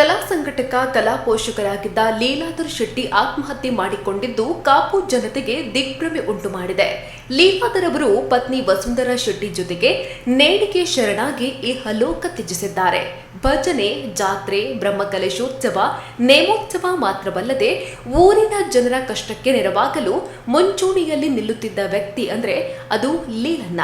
ಕಲಾ ಸಂಘಟಕ ಕಲಾ ಪೋಷಕರಾಗಿದ್ದ ಲೀಲಾಧರ್ ಶೆಟ್ಟಿ ಆತ್ಮಹತ್ಯೆ ಮಾಡಿಕೊಂಡಿದ್ದು ಕಾಪು ಜನತೆಗೆ ದಿಗ್ಭ್ರಮೆ ಉಂಟು ಮಾಡಿದೆ. ಲೀಲಾಧರ್ ಅವರು ಪತ್ನಿ ವಸುಂಧರಾ ಶೆಟ್ಟಿ ಜೊತೆಗೆ ನೇಣಿಗೆ ಶರಣಾಗಿ ಈ ಹಲೋಕ ತ್ಯಜಿಸಿದ್ದಾರೆ. ಭಜನೆ, ಜಾತ್ರೆ ಬ್ರಹ್ಮಕಲಶೋತ್ಸವ ನೇಮೋತ್ಸವ ಮಾತ್ರವಲ್ಲದೆ ಊರಿನ ಜನರ ಕಷ್ಟಕ್ಕೆ ನೆರವಾಗಲು ಮುಂಚೂಣಿಯಲ್ಲಿ ನಿಲ್ಲುತ್ತಿದ್ದ ವ್ಯಕ್ತಿ ಅಂದರೆ ಅದು ಲೀಲಣ್ಣ.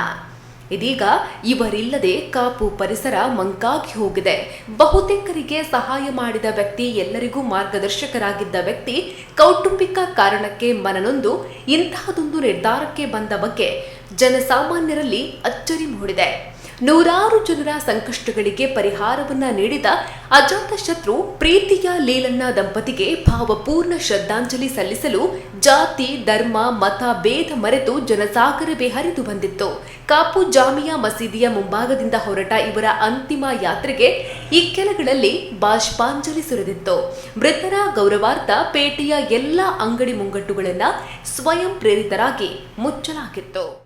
ಇದೀಗ ಇವರಿಲ್ಲದೆ ಕಾಪು ಪರಿಸರ ಮಂಕಾಗಿ ಹೋಗಿದೆ. ಬಹುತೇಕರಿಗೆ ಸಹಾಯ ಮಾಡಿದ ವ್ಯಕ್ತಿ ಎಲ್ಲರಿಗೂ ಮಾರ್ಗದರ್ಶಕರಾಗಿದ್ದ ವ್ಯಕ್ತಿ ಕೌಟುಂಬಿಕ ಕಾರಣಕ್ಕೆ ಮನನೊಂದು, ಇಂತಹದೊಂದು ನಿರ್ಧಾರಕ್ಕೆ ಬಂದ ಬಗ್ಗೆ ಜನಸಾಮಾನ್ಯರಲ್ಲಿ ಅಚ್ಚರಿ ಮೂಡಿದೆ. ನೂರಾರು ಜನರ ಸಂಕಷ್ಟಗಳಿಗೆ ಪರಿಹಾರವನ್ನ ನೀಡಿದ ಅಜಾತ ಶತ್ರು ಪ್ರೀತಿಯ ಲೀಲಣ್ಣ ದಂಪತಿಗೆ ಭಾವಪೂರ್ಣ ಶ್ರದ್ಧಾಂಜಲಿ ಸಲ್ಲಿಸಲು ಜಾತಿ, ಧರ್ಮ, ಮತ, ಭೇದ ಮರೆತು ಜನಸಾಗರವೇ ಹರಿದು ಬಂದಿತ್ತು. ಕಾಪು ಜಾಮಿಯಾ ಮಸೀದಿಯ ಮುಂಭಾಗದಿಂದ ಹೊರಟ ಇವರ ಅಂತಿಮ ಯಾತ್ರೆಗೆ ಈ ಕೆಲಗಳಲ್ಲಿ ಬಾಷ್ಪಾಂಜಲಿ ಸುರಿದಿತ್ತು. ಮೃತರ ಗೌರವಾರ್ಥ ಪೇಟೆಯ ಎಲ್ಲ ಅಂಗಡಿ ಮುಂಗಟ್ಟುಗಳನ್ನ ಸ್ವಯಂ ಪ್ರೇರಿತರಾಗಿ ಮುಚ್ಚಲಾಗಿತ್ತು.